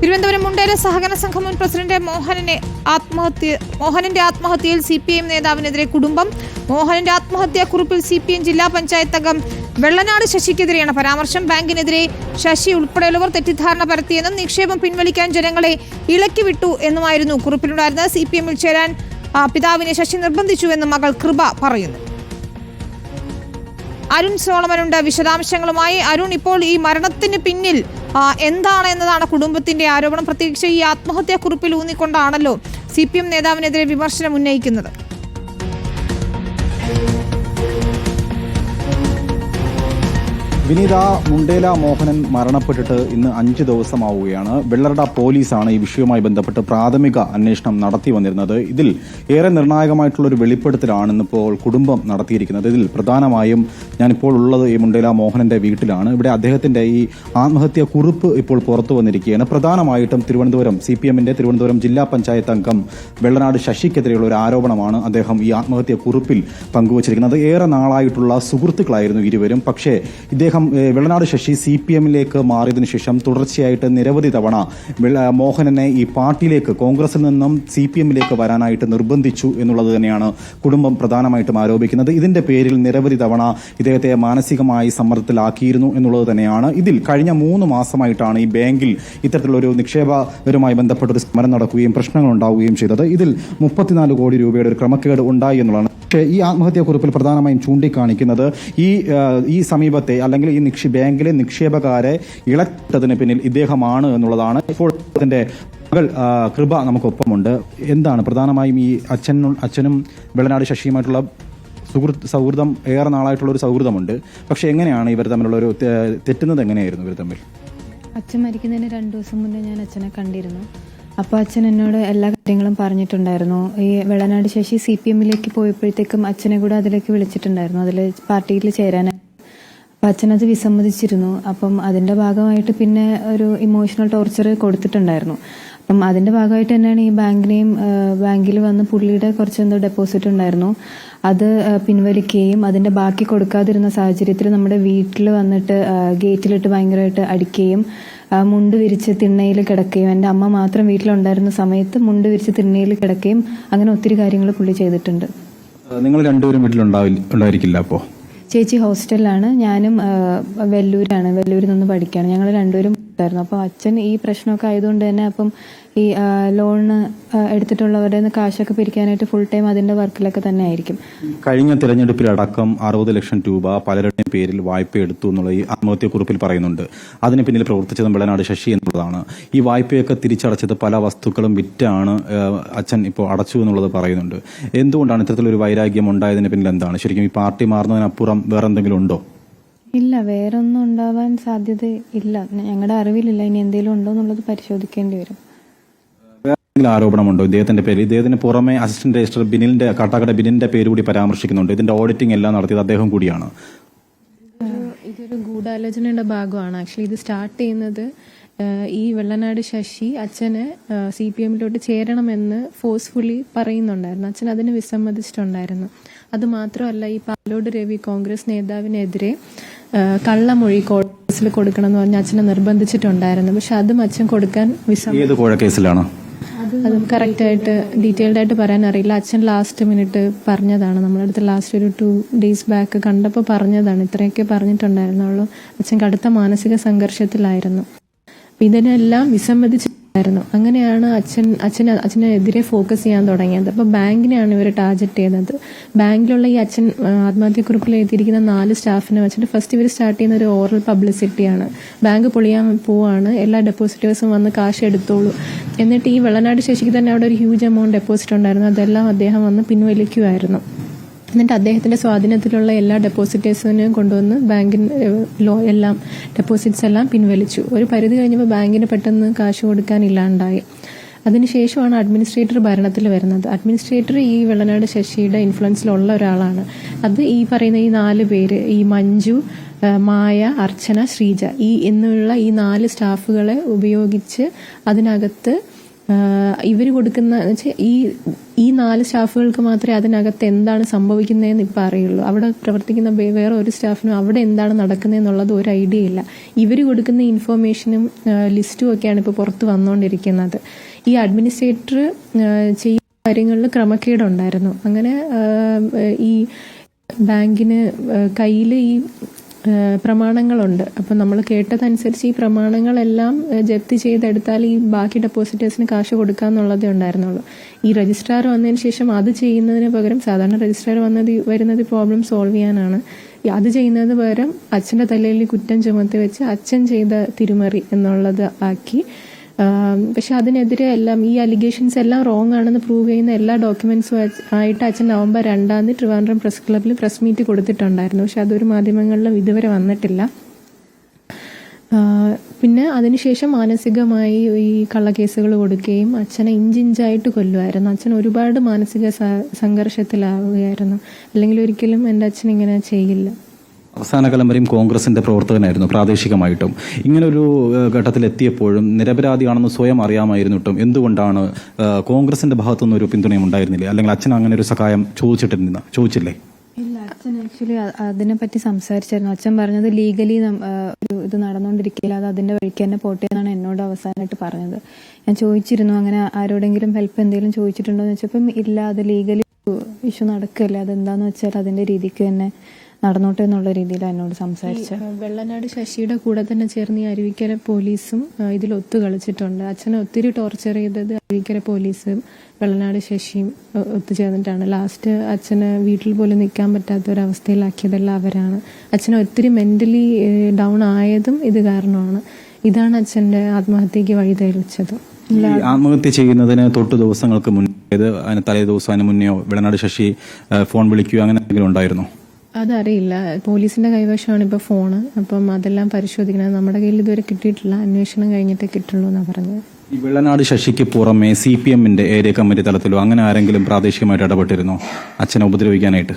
തിരുവനന്തപുരം മുണ്ടേര സഹകരണ സംഘം മുൻ പ്രസിഡന്റ് മോഹനനെ ആത്മഹത്യ മോഹനന്റെ ആത്മഹത്യയിൽ സി പി എം നേതാവിനെതിരെ കുടുംബം. മോഹനന്റെ ആത്മഹത്യാ കുറിപ്പിൽ സി പി എം ജില്ലാ പഞ്ചായത്ത് അംഗം വെള്ളനാട് ശശിക്കെതിരെയാണ് പരാമർശം. ബാങ്കിനെതിരെ ശശി ഉൾപ്പെടെയുള്ളവർ തെറ്റിദ്ധാരണ പരത്തിയെന്നും നിക്ഷേപം പിൻവലിക്കാൻ ജനങ്ങളെ ഇളക്കി വിട്ടു എന്നുമായിരുന്നു കുറിപ്പിലുണ്ടായിരുന്നത്. സി പി എമ്മിൽ ചേരാൻ പിതാവിനെ ശശി നിർബന്ധിച്ചുവെന്നും മകൾ കൃപ പറയുന്നു. അരുൺ സോളമനുണ്ട് വിശദാംശങ്ങളുമായി. അരുൺ ഇപ്പോൾ ഈ മരണത്തിന് പിന്നിൽ എന്താണ് എന്നതാണ് കുടുംബത്തിന്റെ ആരോപണം? പ്രത്യേകിച്ച് ഈ ആത്മഹത്യാ കുറിപ്പിൽ ഊന്നിക്കൊണ്ടാണല്ലോ സി പി എം നേതാവിനെതിരെ വിമർശനം ഉന്നയിക്കുന്നത്. വിനീത മുണ്ടേല മോഹനൻ മരണപ്പെട്ടിട്ട് ഇന്ന് അഞ്ച് ദിവസമാവുകയാണ്. വെള്ളറട പോലീസാണ് ഈ വിഷയവുമായി ബന്ധപ്പെട്ട് പ്രാഥമിക അന്വേഷണം നടത്തി വന്നിരുന്നത്. ഇതിൽ ഏറെ നിർണായകമായിട്ടുള്ള ഒരു വെളിപ്പെടുത്തലാണ് ഇന്നിപ്പോൾ കുടുംബം നടത്തിയിരിക്കുന്നത്. ഇതിൽ പ്രധാനമായും ഞാനിപ്പോൾ ഉള്ളത് ഈ മുണ്ടേല മോഹനന്റെ വീട്ടിലാണ്. ഇവിടെ അദ്ദേഹത്തിന്റെ ഈ ആത്മഹത്യാ കുറിപ്പ് ഇപ്പോൾ പുറത്തു വന്നിരിക്കുകയാണ്. പ്രധാനമായിട്ടും തിരുവനന്തപുരം സി പി എമ്മിന്റെ തിരുവനന്തപുരം ജില്ലാ പഞ്ചായത്ത് അംഗം വെള്ളനാട് ശശിക്കെതിരെയുള്ള ഒരു ആരോപണമാണ് അദ്ദേഹം ഈ ആത്മഹത്യാ കുറിപ്പിൽ പങ്കുവച്ചിരിക്കുന്നത്. ഏറെ നാളായിട്ടുള്ള സുഹൃത്തുക്കളായിരുന്നു ഇരുവരും. പക്ഷേ ഇദ്ദേഹം ഏഹ്, വെള്ളനാട് ശശി സി പി എമ്മിലേക്ക് മാറിയതിനു ശേഷം തുടർച്ചയായിട്ട് നിരവധി തവണ മോഹനനെ ഈ പാർട്ടിയിലേക്ക് കോൺഗ്രസിൽ നിന്നും സി പി എമ്മിലേക്ക് വരാനായിട്ട് നിർബന്ധിച്ചു എന്നുള്ളത് തന്നെയാണ് കുടുംബം പ്രധാനമായിട്ടും ആരോപിക്കുന്നത്. ഇതിന്റെ പേരിൽ നിരവധി തവണ ഇദ്ദേഹത്തെ മാനസികമായി സമ്മർദ്ദത്തിലാക്കിയിരുന്നു എന്നുള്ളത് തന്നെയാണ്. ഇതിൽ കഴിഞ്ഞ മൂന്ന് മാസമായിട്ടാണ് ഈ ബാങ്കിൽ ഇത്തരത്തിലുള്ള ഒരു നിക്ഷേപകരുമായി ബന്ധപ്പെട്ട ഒരു സമരം നടക്കുകയും പ്രശ്നങ്ങൾ ഉണ്ടാവുകയും ചെയ്തത്. ഇതിൽ മുപ്പത്തിനാല് കോടി രൂപയുടെ ഒരു ക്രമക്കേട് ഉണ്ടായി എന്നുള്ളതാണ്. പക്ഷേ ഈ ആത്മഹത്യാക്കുറിപ്പിൽ പ്രധാനമായും ചൂണ്ടിക്കാണിക്കുന്നത് ഈ ഈ സമീപത്തെ അല്ലെങ്കിൽ ഈ നിക്ഷി ബാങ്കിലെ നിക്ഷേപകാരെ ഇളക്കിട്ടതിന് പിന്നിൽ ഇദ്ദേഹമാണ് എന്നുള്ളതാണ്. ഇപ്പോൾ അതിന്റെ മകൾ കൃപ നമുക്കൊപ്പമുണ്ട്. എന്താണ് പ്രധാനമായും ഈ അച്ഛനും അച്ഛനും വെള്ളനാട് ശശിയുമായിട്ടുള്ള സുഹൃത്ത് സൗഹൃദം ഏറെ നാളായിട്ടുള്ള ഒരു സൗഹൃദമുണ്ട്. പക്ഷെ എങ്ങനെയാണ് ഇവർ തമ്മിലുള്ള ഒരു തെറ്റുന്നത് എങ്ങനെയായിരുന്നു ഇവർ തമ്മിൽ? അച്ഛൻ മരിക്കുന്നതിന് രണ്ടു ദിവസം മുന്നേ ഞാൻ അച്ഛനെ കണ്ടിരുന്നു. അപ്പോൾ അച്ഛൻ എന്നോട് എല്ലാ കാര്യങ്ങളും പറഞ്ഞിട്ടുണ്ടായിരുന്നു. ഈ വെള്ളനാട് ശശി സി പി എമ്മിലേക്ക് പോയപ്പോഴത്തേക്കും അച്ഛനെ കൂടെ അതിലേക്ക് വിളിച്ചിട്ടുണ്ടായിരുന്നു. അതിൽ പാർട്ടിയിൽ അപ്പം അച്ഛനത് വിസമ്മതിച്ചിരുന്നു. അപ്പം അതിന്റെ ഭാഗമായിട്ട് പിന്നെ ഒരു ഇമോഷണൽ ടോർച്ചർ കൊടുത്തിട്ടുണ്ടായിരുന്നു. അപ്പം അതിന്റെ ഭാഗമായിട്ട് തന്നെയാണ് ഈ ബാങ്കിനെയും ബാങ്കിൽ വന്ന് പുള്ളിയുടെ കുറച്ച് എന്തോ ഡെപ്പോസിറ്റ് ഉണ്ടായിരുന്നു. അത് പിൻവലിക്കുകയും അതിന്റെ ബാക്കി കൊടുക്കാതിരുന്ന സാഹചര്യത്തിൽ നമ്മുടെ വീട്ടിൽ വന്നിട്ട് ഗേറ്റിലിട്ട് ഭയങ്കരമായിട്ട് അടിക്കുകയും മുണ്ട് വിരിച്ച് തിണ്ണയിൽ കിടക്കുകയും എന്റെ അമ്മ മാത്രം വീട്ടിലുണ്ടായിരുന്ന സമയത്ത് മുണ്ട് വിരിച്ച് തിണ്ണയിൽ കിടക്കുകയും അങ്ങനെ ഒത്തിരി കാര്യങ്ങൾ പുള്ളി ചെയ്തിട്ടുണ്ട്. നിങ്ങൾ രണ്ടുപേരും വീട്ടിലുണ്ടാവില്ല ഉണ്ടായിരിക്കില്ല അപ്പോൾ ചേച്ചി ഹോസ്റ്റലിലാണ്. ഞാനും വെല്ലൂരാണ്. വെല്ലൂരിൽ നിന്ന് പഠിക്കുകയാണ്. ഞങ്ങൾ രണ്ടുപേരും ഉണ്ടായിരുന്നു അപ്പം അച്ഛൻ ഈ പ്രശ്നമൊക്കെ ആയതുകൊണ്ട് തന്നെ അപ്പം ഈ ലോണിന് ലോണ് എടുത്തിട്ടുള്ളവരുടെ കാശൊക്കെ പിരിക്കാനായിട്ട് ഫുൾ ടൈം അതിന്റെ വർക്കിലൊക്കെ തന്നെ ആയിരിക്കും. കഴിഞ്ഞ തിരഞ്ഞെടുപ്പിലടക്കം അറുപത് ലക്ഷം രൂപ പലരുടെയും പേരിൽ വായ്പ എടുത്തു എന്നുള്ള ഈ ആത്മഹത്യക്കുറിപ്പിൽ പറയുന്നുണ്ട്. അതിന് പിന്നിൽ പ്രവർത്തിച്ചത് വെള്ളനാട് ശശി എന്നുള്ളതാണ്. ഈ വായ്പയൊക്കെ തിരിച്ചടച്ചത് പല വസ്തുക്കളും വിറ്റാണ് അച്ഛൻ ഇപ്പോൾ അടച്ചു എന്നുള്ളത് പറയുന്നുണ്ട്. എന്തുകൊണ്ടാണ് ഇത്തരത്തിലൊരു വൈരാഗ്യം ഉണ്ടായതിന് പിന്നിൽ എന്താണ്? ശരിക്കും ഈ പാർട്ടി മാറുന്നതിനപ്പുറം വേറെന്തെങ്കിലും ഉണ്ടോ? ഇല്ല വേറൊന്നും ഉണ്ടാവാൻ സാധ്യത ഇല്ല. ഞങ്ങളുടെ അറിവിലില്ല. ഇനി എന്തെങ്കിലും ഉണ്ടോ എന്നുള്ളത് പരിശോധിക്കേണ്ടി വരും. വേറെ എന്തെങ്കിലും ആരോപണമുണ്ടോ? ഇദ്ദേഹത്തിന്റെ പേര് ഇദ്ദേഹത്തിന് പുറമെ അസിസ്റ്റന്റ് രജിസ്റ്റർ ബിനിലിന്റെ കാട്ടാക്കട ബിനിലിന്റെ പേര് കൂടി പരാമർശിക്കുന്നുണ്ട്. ഇതിന്റെ ഓഡിറ്റിംഗ് എല്ലാം നടത്തിയത് അദ്ദേഹം കൂടിയാണ്. ഇതൊരു ഗൂഢാലോചനയുടെ ഭാഗമാണ്. ആക്ച്വലി ഇത് സ്റ്റാർട്ട് ചെയ്യുന്നത് ഈ വെള്ളനാട് ശശി അച്ഛന് സി പി എമ്മിലോട്ട് ചേരണമെന്ന് ഫോഴ്സ്ഫുള്ളി പറയുന്നുണ്ടായിരുന്നു. അച്ഛൻ അതിന് വിസമ്മതിച്ചിട്ടുണ്ടായിരുന്നു. അതുമാത്രമല്ല ഈ പാലോട് രവി കോൺഗ്രസ് നേതാവിനെതിരെ കള്ളമൊഴി കോൺഗ്രസിൽ കൊടുക്കണം എന്ന് പറഞ്ഞ് അച്ഛനെ നിർബന്ധിച്ചിട്ടുണ്ടായിരുന്നു. പക്ഷെ അതും അച്ഛൻ കൊടുക്കാൻ ഏത് കോഴ കേസിലാണോ? അതും കറക്റ്റ് ആയിട്ട് ഡീറ്റെയിൽഡ് ആയിട്ട് പറയാൻ അറിയില്ല. അച്ഛൻ ലാസ്റ്റ് മിനിറ്റ് പറഞ്ഞതാണ്. നമ്മുടെ അടുത്ത് ലാസ്റ്റ് ഒരു ടു ഡേയ്സ് ബാക്ക് കണ്ടപ്പോൾ പറഞ്ഞതാണ്. ഇത്രയൊക്കെ പറഞ്ഞിട്ടുണ്ടായിരുന്നുള്ളൂ. അച്ഛൻ കടുത്ത മാനസിക സംഘർഷത്തിലായിരുന്നു. ഇതിനെല്ലാം ഇതിനെല്ലാം വിസമ്മതിച്ചിട്ടുണ്ടായിരുന്നു അങ്ങനെയാണ് അച്ഛൻ അച്ഛന് അച്ഛനെതിരെ ഫോക്കസ് ചെയ്യാൻ തുടങ്ങിയത്. അപ്പൊ ബാങ്കിനെയാണ് ഇവർ ടാർജറ്റ് ചെയ്യുന്നത് ബാങ്കിലുള്ള ഈ അച്ഛൻ ആത്മഹത്യ ആത്മഹത്യക്കുറിപ്പിൽ എഴുതിയിരിക്കുന്ന നാല് സ്റ്റാഫിനെ വെച്ചിട്ട് ഫസ്റ്റ് ഇവർ സ്റ്റാർട്ട് ചെയ്യുന്ന ഒരു ഓറൽ പബ്ലിസിറ്റിയാണ് ബാങ്ക് പൊളിയാൻ പോവാണ്. എല്ലാ ഡെപ്പോസിറ്റേഴ്സും വന്ന് കാശ് എടുത്തോളൂ. എന്നിട്ട് ഈ വെള്ളനാട് ശേഷിക്ക് തന്നെ അവിടെ ഒരു ഹ്യൂജ് എമൗണ്ട് ഡെപ്പോസിറ്റ് ഉണ്ടായിരുന്നു. അതെല്ലാം അദ്ദേഹം വന്ന് പിൻവലിക്കുമായിരുന്നു എന്നിട്ട് അദ്ദേഹത്തിന്റെ സ്വാധീനത്തിലുള്ള എല്ലാ ഡെപ്പോസിറ്റേഴ്സിനെയും കൊണ്ടുവന്ന് ബാങ്കിന് ലോ എല്ലാം ഡെപ്പോസിറ്റ്സ് എല്ലാം പിൻവലിച്ചു. ഒരു പരിധി കഴിഞ്ഞപ്പോൾ ബാങ്കിന് പെട്ടെന്ന് കാശ് കൊടുക്കാൻ ഇല്ലാണ്ടായി. അതിനുശേഷമാണ് അഡ്മിനിസ്ട്രേറ്റർ ഭരണത്തിൽ വരുന്നത്. അഡ്മിനിസ്ട്രേറ്റർ ഈ വെള്ളനാട് ശശിയുടെ ഇൻഫ്ലുവൻസിലുള്ള ഒരാളാണ്. അത് ഈ പറയുന്ന ഈ നാല് പേര് ഈ മഞ്ജു മായ അർച്ചന ശ്രീജ ഈ എന്നുള്ള ഈ നാല് സ്റ്റാഫുകളെ ഉപയോഗിച്ച് അതിനകത്ത് ഇവർ കൊടുക്കുന്ന ഈ ഈ നാല് സ്റ്റാഫുകൾക്ക് മാത്രമേ അതിനകത്ത് എന്താണ് സംഭവിക്കുന്നതെന്ന് ഇപ്പം അറിയുള്ളൂ. അവിടെ പ്രവർത്തിക്കുന്ന വേറെ ഒരു സ്റ്റാഫിനും അവിടെ എന്താണ് നടക്കുന്നതെന്നുള്ളത് ഒരു ഐഡിയ ഇല്ല. ഇവർ കൊടുക്കുന്ന ഇൻഫർമേഷനും ലിസ്റ്റും ഒക്കെയാണ് ഇപ്പോൾ പുറത്ത് വന്നുകൊണ്ടിരിക്കുന്നത് ഈ അഡ്മിനിസ്ട്രേറ്റർ ചെയ്യുന്ന കാര്യങ്ങളിൽ ക്രമക്കേടുണ്ടായിരുന്നു. അങ്ങനെ ഈ ബാങ്കിന് കയ്യിൽ ഈ പ്രമാണങ്ങളുണ്ട്. അപ്പം നമ്മൾ കേട്ടതനുസരിച്ച് ഈ പ്രമാണങ്ങളെല്ലാം ജപ്തി ചെയ്തെടുത്താൽ ഈ ബാക്കി ഡെപ്പോസിറ്റേഴ്സിന് കാശ് കൊടുക്കുക എന്നുള്ളതേ ഉണ്ടായിരുന്നുള്ളൂ. ഈ രജിസ്ട്രാർ വന്നതിന് ശേഷം അത് ചെയ്യുന്നതിന് പകരം സാധാരണ രജിസ്ട്രാർ വന്നത് വരുന്നത് പ്രോബ്ലം സോൾവ് ചെയ്യാനാണ്. അത് ചെയ്യുന്നത് പകരം അച്ഛന്റെ തലയിൽ കുറ്റം ചുമത്തി വെച്ച് അച്ഛൻ ചെയ്ത തിരുമറി എന്നുള്ളത് ആക്കി പക്ഷെ അതിനെതിരെ എല്ലാം ഈ അലിഗേഷൻസ് എല്ലാം റോങ് ആണെന്ന് പ്രൂവ് ചെയ്യുന്ന എല്ലാ ഡോക്യുമെന്റ്സും ആയിട്ട് അച്ഛൻ നവംബർ രണ്ടാം തീയതി ട്രിവാൻഡ്രം പ്രസ് ക്ലബ്ബിൽ പ്രസ് മീറ്റ് കൊടുത്തിട്ടുണ്ടായിരുന്നു. പക്ഷെ അതൊരു മാധ്യമങ്ങളിലും ഇതുവരെ വന്നിട്ടില്ല. പിന്നെ അതിനുശേഷം മാനസികമായി ഈ കള്ളക്കേസുകൾ കൊടുക്കുകയും അച്ഛനെ ഇഞ്ചിഞ്ചായിട്ട് കൊല്ലുമായിരുന്നു. അച്ഛൻ ഒരുപാട് മാനസിക സംഘർഷത്തിലാവുകയായിരുന്നു. അല്ലെങ്കിൽ ഒരിക്കലും എന്റെ അച്ഛൻ ഇങ്ങനെ ചെയ്യില്ല. അവസാന കാലം വരെയും കോൺഗ്രസിന്റെ പ്രവർത്തകനായിരുന്നു പ്രാദേശികമായിട്ടും. ഇങ്ങനൊരു ഘട്ടത്തിലെത്തിയപ്പോഴും നിരപരാധിയാണെന്ന് സ്വയം അറിയാമായിരുന്നിട്ടും എന്തുകൊണ്ടാണ് കോൺഗ്രസിന്റെ ഭാഗത്തുനിന്ന് ഒരു പിന്തുണയും ഉണ്ടായിരുന്നില്ല? അല്ലെങ്കിൽ അച്ഛൻ അങ്ങനെ ഒരു സഹായം ചോദിച്ചിട്ടിരുന്ന ചോദിച്ചില്ലേ? ഇല്ല അച്ഛൻ ആക്ച്വലി അതിനെപ്പറ്റി സംസാരിച്ചായിരുന്നു. അച്ഛൻ പറഞ്ഞത് ലീഗലി ഇത് നടന്നുകൊണ്ടിരിക്കില്ല അത് അതിന്റെ വഴിക്ക് തന്നെ പോട്ടെ എന്നാണ് എന്നോട് അവസാനമായിട്ട് പറഞ്ഞത്. ഞാൻ ചോദിച്ചിരുന്നു അങ്ങനെ ആരോടെങ്കിലും ഹെൽപ്പ് എന്തെങ്കിലും ചോദിച്ചിട്ടുണ്ടോ എന്ന് വെച്ചപ്പം ഇല്ല അത് ലീഗലി ഇഷ്യൂ നടക്കില്ല അതെന്താന്ന് വെച്ചാൽ അതിന്റെ രീതിക്ക് തന്നെ നടന്നോട്ടെ എന്നുള്ള രീതിയിൽ എന്നോട് സംസാരിച്ചു. വെള്ളനാട് ശശിയുടെ കൂടെ തന്നെ ചേർന്ന് ഈ അരുവിക്കര പോലീസും ഇതിൽ ഒത്തു കളിച്ചിട്ടുണ്ട്. അച്ഛനെ ഒത്തിരി ടോർച്ചർ ചെയ്തത് അരുവിക്കര പോലീസും വെള്ളനാട് ശശിയും ഒത്തു ഒത്തുചേർന്നിട്ടാണ് ലാസ്റ്റ് അച്ഛനെ വീട്ടിൽ പോലും നിൽക്കാൻ പറ്റാത്ത ഒരു അവസ്ഥയിലാക്കിയതെല്ലാം അവരാണ്. അച്ഛനെ ഒത്തിരി മെന്റലി ഡൗൺ ആയതും ഇത് കാരണമാണ്. ഇതാണ് അച്ഛന്റെ ആത്മഹത്യക്ക് വഴി തെളിച്ചത് ആത്മഹത്യ ചെയ്യുന്നതിന് തൊട്ട് ദിവസങ്ങൾക്ക് മുന്നേ തലേ ദിവസം അതിന് മുന്നെയോ വെളനാട് ശശി ഫോൺ വിളിക്കുകയോ അങ്ങനെ എന്തെങ്കിലും ഉണ്ടായിരുന്നോ? അതറിയില്ല. പോലീസിന്റെ കൈവശമാണ് ഇപ്പോൾ ഫോണ്. അപ്പം അതെല്ലാം പരിശോധിക്കണം. നമ്മുടെ കയ്യിൽ ഇതുവരെ കിട്ടിയിട്ടില്ല. അന്വേഷണം കഴിഞ്ഞിട്ടേ കിട്ടുള്ളൂ എന്നാണ് പറഞ്ഞത്. ഈ വെള്ളനാട് ശശിക്ക് പുറമെ സി പി എമ്മിന്റെ ഏരിയ കമ്മിറ്റി തലത്തിലോ അങ്ങനെ ആരെങ്കിലും പ്രാദേശികമായിട്ട് ഇടപെട്ടിരുന്നോ? അച്ഛനെ ഉപദ്രവിക്കാനായിട്ട്.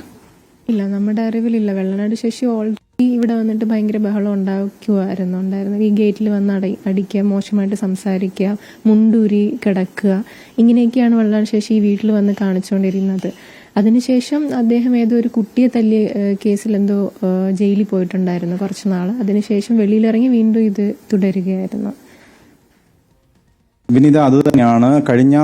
ഇല്ല നമ്മുടെ അറിവിലില്ല. വെള്ളനാട് ശശി ഓൾറെഡി ഇവിടെ വന്നിട്ട് ഭയങ്കര ബഹളം ഉണ്ടാക്കുമായിരുന്നു ഉണ്ടായിരുന്നു. ഈ ഗേറ്റിൽ വന്ന് അടി അടിക്കുക മോശമായിട്ട് സംസാരിക്കുക മുണ്ടൂരി കിടക്കുക. ഇങ്ങനെയൊക്കെയാണ് വെള്ളനാട് ശശി ഈ വീട്ടിൽ വന്ന് കാണിച്ചുകൊണ്ടിരുന്നത് അതിനുശേഷം അദ്ദേഹം ഏതോ ഒരു കുട്ടിയെ തല്ലിയ കേസിൽ എന്തോ ജയിലിൽ പോയിട്ടുണ്ടായിരുന്നു കുറച്ച് നാൾ. അതിനുശേഷം വെളിയിലിറങ്ങി വീണ്ടും ഇത് തുടരുകയായിരുന്നു. വിനീത അത് തന്നെയാണ്. കഴിഞ്ഞ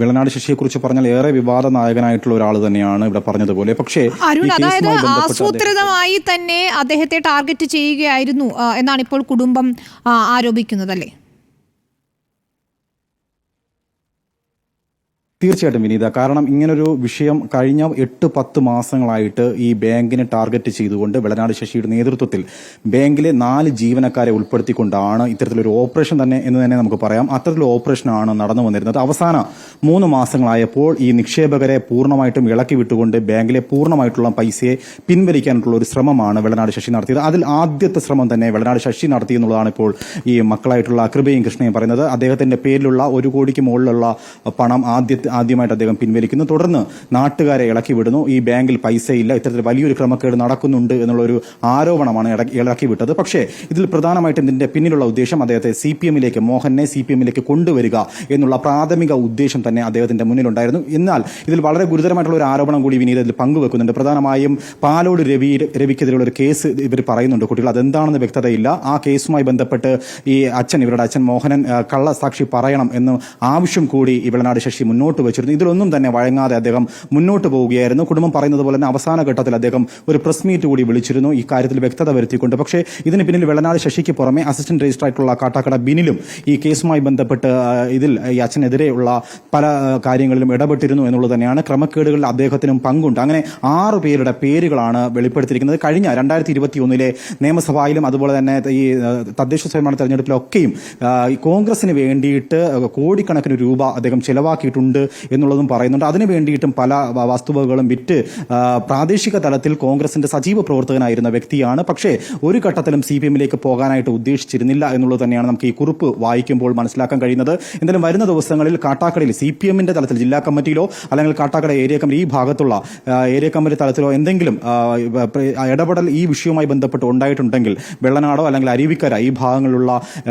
വിളനാട് ശശിയെക്കുറിച്ച് പറഞ്ഞാൽ ഏറെ വിവാദ നായകനായിട്ടുള്ള ഒരാൾ തന്നെയാണ് ഇവിടെ പറഞ്ഞതുപോലെ. പക്ഷേ അരുൺ അതായത് ആസൂത്രിതമായി തന്നെ അദ്ദേഹത്തെ ടാർഗറ്റ് ചെയ്യുകയായിരുന്നു എന്നാണ് ഇപ്പോൾ കുടുംബം ആരോപിക്കുന്നത് ആരോപിക്കുന്നതല്ലേ തീർച്ചയായിട്ടും വിനീത. കാരണം ഇങ്ങനൊരു വിഷയം കഴിഞ്ഞ എട്ട് പത്ത് മാസങ്ങളായിട്ട് ഈ ബാങ്കിനെ ടാർഗറ്റ് ചെയ്തുകൊണ്ട് വെളനാട് ശശിയുടെ നേതൃത്വത്തിൽ ബാങ്കിലെ നാല് ജീവനക്കാരെ ഉൾപ്പെടുത്തിക്കൊണ്ടാണ് ഇത്തരത്തിലൊരു ഓപ്പറേഷൻ തന്നെ എന്ന് തന്നെ നമുക്ക് പറയാം. അത്തരത്തിലൊരു ഓപ്പറേഷനാണ് നടന്നു വന്നിരുന്നത്. അവസാന മൂന്ന് മാസങ്ങളായപ്പോൾ ഈ നിക്ഷേപകരെ പൂർണമായിട്ടും ഇളക്കി വിട്ടുകൊണ്ട് ബാങ്കിലെ പൂർണമായിട്ടുള്ള പൈസയെ പിൻവലിക്കാനുള്ള ഒരു ശ്രമമാണ് വെളനാട് ശശി നടത്തിയത്. അതിൽ ആദ്യത്തെ ശ്രമം തന്നെ വെളനാട് ശശി നടത്തി എന്നുള്ളതാണ് ഇപ്പോൾ ഈ മക്കളായിട്ടുള്ള കൃപയും കൃഷ്ണയും പറയുന്നത്. അദ്ദേഹത്തിന്റെ പേരിലുള്ള ഒരു കോടിക്ക് മുകളിലുള്ള പണം ആദ്യ ആദ്യമായിട്ട് അദ്ദേഹം പിൻവലിക്കുന്നു. തുടർന്ന് നാട്ടുകാരെ ഇളക്കി വിടുന്നു. ഈ ബാങ്കിൽ പൈസയില്ല. ഇത്തരത്തിൽ വലിയൊരു ക്രമക്കേട് നടക്കുന്നുണ്ട് എന്നുള്ള ഒരു ആരോപണമാണ് ഇളക്കി വിട്ടത്. പക്ഷേ ഇതിൽ പ്രധാനമായിട്ടും ഇതിന്റെ പിന്നിലുള്ള ഉദ്ദേശം അദ്ദേഹത്തെ സി പി എമ്മിലേക്ക് മോഹനെ സി പി എമ്മിലേക്ക് കൊണ്ടുവരിക എന്നുള്ള പ്രാഥമിക ഉദ്ദേശം തന്നെ അദ്ദേഹത്തിന്റെ മുന്നിലുണ്ടായിരുന്നു. എന്നാൽ ഇതിൽ വളരെ ഗുരുതരമായിട്ടുള്ള ഒരു ആരോപണം കൂടി വിനീത ഇതിൽ പങ്കുവെക്കുന്നുണ്ട്. പ്രധാനമായും പാലോട് രവി രവിക്കെതിരെയുള്ള ഒരു കേസ് ഇവർ പറയുന്നുണ്ട് കുട്ടികൾ. അതെന്താണെന്ന് വ്യക്തതയില്ല. ആ കേസുമായി ബന്ധപ്പെട്ട് ഈ അച്ഛൻ ഇവരുടെ അച്ഛൻ മോഹനൻ കള്ളസാക്ഷി പറയണം എന്ന് ആവശ്യം കൂടി ഈ വെളനാട് ശശി മുന്നോട്ട് വെച്ചിരുന്നു. ഇതിലൊന്നും തന്നെ വഴങ്ങാതെ അദ്ദേഹം മുന്നോട്ട് പോവുകയായിരുന്നു. കുടുംബം പറയുന്നത് പോലെ തന്നെ അവസാന ഘട്ടത്തിൽ അദ്ദേഹം ഒരു പ്രസ് മീറ്റ് കൂടി വിളിച്ചിരുന്നു. ഈ കാര്യത്തിൽ വ്യക്തത വരുത്തിക്കൊണ്ട്. പക്ഷേ ഇതിന് പിന്നിൽ വെളനാട് ശശിക്ക് പുറമെ അസിസ്റ്റന്റ് രജിസ്ട്രാർ ആയിട്ടുള്ള കാട്ടാക്കട ബിനിലും ഈ കേസുമായി ബന്ധപ്പെട്ട് ഇതിൽ ഈ അച്ഛനെതിരെയുള്ള പല കാര്യങ്ങളിലും ഇടപെട്ടിരുന്നു എന്നുള്ളത് തന്നെയാണ്. ക്രമക്കേടുകളിൽ അദ്ദേഹത്തിനും പങ്കുണ്ട്. അങ്ങനെ ആറ് പേരുടെ പേരുകളാണ് വെളിപ്പെടുത്തിയിരിക്കുന്നത്. കഴിഞ്ഞ രണ്ടായിരത്തി ഇരുപത്തി ഒന്നിലെ നിയമസഭയിലും അതുപോലെ തന്നെ ഈ തദ്ദേശ സ്വയംഭരണ തെരഞ്ഞെടുപ്പിലൊക്കെയും കോൺഗ്രസിന് വേണ്ടിയിട്ട് കോടിക്കണക്കിന് രൂപ അദ്ദേഹം ചെലവാക്കിയിട്ടുണ്ട്. എന്നുള്ളതും പറയുന്നുണ്ട്. അതിനു വേണ്ടിയിട്ടും പല വസ്തുവകകളും വിറ്റ് പ്രാദേശിക തലത്തിൽ കോൺഗ്രസിന്റെ സജീവ പ്രവർത്തകനായിരുന്ന വ്യക്തിയാണ്. പക്ഷേ ഒരു ഘട്ടത്തിലും സി പി എമ്മിലേക്ക് പോകാനായിട്ട് ഉദ്ദേശിച്ചിരുന്നില്ല എന്നുള്ളത് തന്നെയാണ് നമുക്ക് ഈ കുറിപ്പ് വായിക്കുമ്പോൾ മനസ്സിലാക്കാൻ കഴിയുന്നത്. എന്തായാലും വരുന്ന ദിവസങ്ങളിൽ കാട്ടാക്കടയിൽ സി പി എമ്മിന്റെ തലത്തിൽ ജില്ലാ കമ്മിറ്റിയിലോ അല്ലെങ്കിൽ കാട്ടാക്കട ഏരിയ കമ്മിറ്റി ഈ ഭാഗത്തുള്ള ഏരിയ കമ്മിറ്റി തലത്തിലോ എന്തെങ്കിലും ഇടപെടൽ ഈ വിഷയവുമായി ബന്ധപ്പെട്ട് ഉണ്ടായിട്ടുണ്ടെങ്കിൽ വെള്ളനാടോ അല്ലെങ്കിൽ അരുവിക്കര ഈ ഭാഗങ്ങളിലുള്ള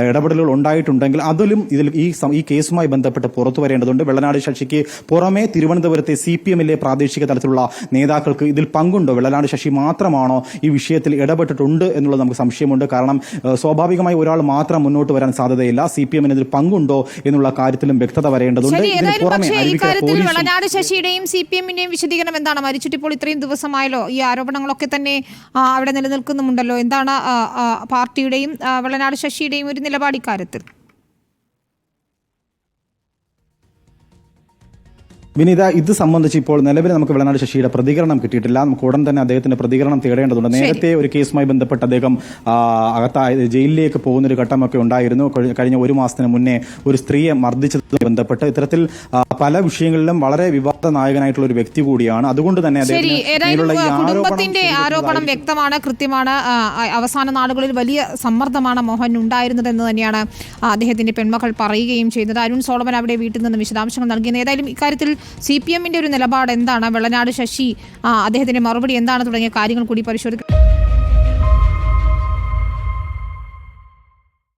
ഇടപെടലുകൾ ഉണ്ടായിട്ടുണ്ടെങ്കിൽ അതിലും ഇതിൽ ഈ ഈ കേസുമായി ബന്ധപ്പെട്ട് പുറത്തു വരേണ്ടതുണ്ട്. വെള്ളനാട് ശശിക്ക് പുറമെ തിരുവനന്തപുരത്തെ സി പി എമ്മിലെ പ്രാദേശിക തലത്തിലുള്ള നേതാക്കൾക്ക് ഇതിൽ പങ്കുണ്ടോ? വെള്ളനാട് ശശി മാത്രമാണോ ഈ വിഷയത്തിൽ ഇടപെട്ടിട്ടുണ്ട് എന്നുള്ളത് നമുക്ക് സംശയമുണ്ട്. കാരണം സ്വാഭാവികമായി ഒരാൾ മാത്രം മുന്നോട്ട് വരാൻ സാധ്യതയില്ല. സി പി എമ്മിന് ഇതിൽ പങ്കുണ്ടോ എന്നുള്ള കാര്യത്തിലും വ്യക്തത വരേണ്ടതുണ്ട്. ഇതിന് പുറമെ വെള്ളനാട് ശശിയുടെയും സി പി എമ്മിന്റെയും വിശദീകരണം എന്താണ്? മരിച്ചിട്ടിപ്പോൾ ഇത്രയും ദിവസമായല്ലോ. ഈ ആരോപണങ്ങളൊക്കെ തന്നെ അവിടെ നിലനിൽക്കുന്നുമുണ്ടല്ലോ. എന്താണ് പാർട്ടിയുടെയും വെള്ളനാട് ശശിയുടെയും ഒരു നിലപാട് ഇക്കാര്യത്തിൽ? വിനീത ഇത് സംബന്ധിച്ച് ഇപ്പോൾ നിലവിൽ നമുക്ക് വിളനാട് ശശിയുടെ പ്രതികരണം കിട്ടിയിട്ടില്ല. നമുക്ക് ഉടൻ തന്നെ അദ്ദേഹത്തിന്റെ പ്രതികരണം തേടേണ്ടതുണ്ട്. നേരത്തെ ഒരു കേസുമായി ബന്ധപ്പെട്ട് അദ്ദേഹം അകത്തായ ജയിലിലേക്ക് പോകുന്ന ഒരു ഘട്ടമൊക്കെ ഉണ്ടായിരുന്നു. കഴിഞ്ഞ ഒരു മാസത്തിന് മുന്നേ ഒരു സ്ത്രീയെ മർദ്ദിച്ചതുമായി ബന്ധപ്പെട്ട് ഇത്തരത്തിൽ പല വിഷയങ്ങളിലും വളരെ വിവാദ നായകനായിട്ടുള്ള ഒരു വ്യക്തി കൂടിയാണ്. അതുകൊണ്ട് തന്നെ കുടുംബത്തിന്റെ ആരോപണം വ്യക്തമാണ് കൃത്യമാണ്. അവസാന നാളുകളിൽ വലിയ സമ്മർദ്ദമാണ് മോഹൻ ഉണ്ടായിരുന്നത് എന്ന് തന്നെയാണ് അദ്ദേഹത്തിന്റെ പെൺമക്കൾ പറയുകയും ചെയ്തത്. അരുൺ സോളമൻ അവിടെ വീട്ടിൽ നിന്ന് വിശദാംശങ്ങൾ നൽകിയത് ഏതായാലും ഇക്കാര്യത്തിൽ സി പി എമ്മിന്റെ ഒരു നിലപാട് എന്താണ് വെള്ളനാട് ശശി അദ്ദേഹത്തിന്റെ മറുപടി എന്താണ് തുടങ്ങിയ കാര്യങ്ങൾ കൂടി പരിശോധിക്കും.